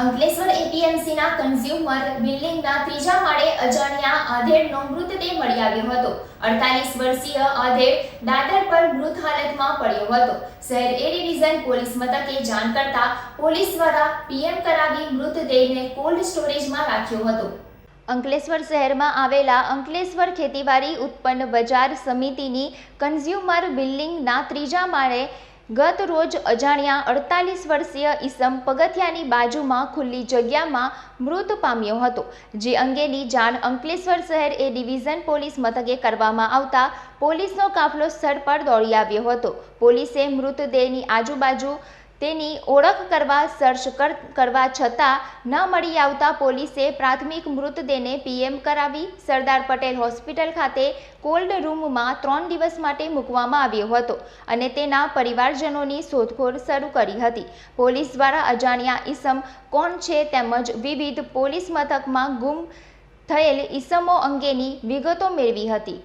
Ankleshwar એપીએમસીના consumer બિલ્ડિંગના ત્રીજા માળે અજાણ્યા આધેડનો મૃતદેહ મળી આવ્યો હતો. અડતાલીસ વર્ષીય આધેડ દાદર પર મૃત હાલતમાં પડ્યો હતો. શહેર એ ડિવિઝન પોલીસ મથકે જાણ કરતા પોલીસ દ્વારા પીએમ કરાવી મૃતદેહને કોલ્ડ સ્ટોરેજમાં રાખ્યો હતો. અંકલેશ્વર શહેરમાં આવેલા અંકલેશ્વર ખેતીવાડી ઉત્પન્ન બજાર સમિતિની કન્ઝ્યુમર બિલ્ડિંગના ત્રીજા માળે ગત રોજ અજાણ્યા અડતાલીસ વર્ષીય ઈસમ પગથિયાની બાજુમાં ખુલ્લી જગ્યામાં મૃત પામ્યો હતો, જે અંગેની જાણ અંકલેશ્વર શહેર એ ડિવિઝન પોલીસ મથકે કરવામાં આવતા પોલીસનો કાફલો સ્થળ પર દોડી આવ્યો હતો. પોલીસે મૃતદેહની આજુબાજુ તેની ઓળખ કરવા, સર્ચ કરવા છતાં ન મળી આવતા પોલીસે પ્રાથમિક મૃતદેહને પીએમ કરાવી સરદાર પટેલ હોસ્પિટલ ખાતે કોલ્ડ રૂમમાં ત્રણ દિવસ માટે મૂકવામાં આવ્યો હતો અને તેના પરિવારજનોની શોધખોળ શરૂ કરી હતી. પોલીસ દ્વારા અજાણ્યા ઈસમ કોણ છે તેમજ વિવિધ પોલીસ મથકમાં ગુમ થયેલ ઈસમો અંગેની વિગતો મેળવી હતી.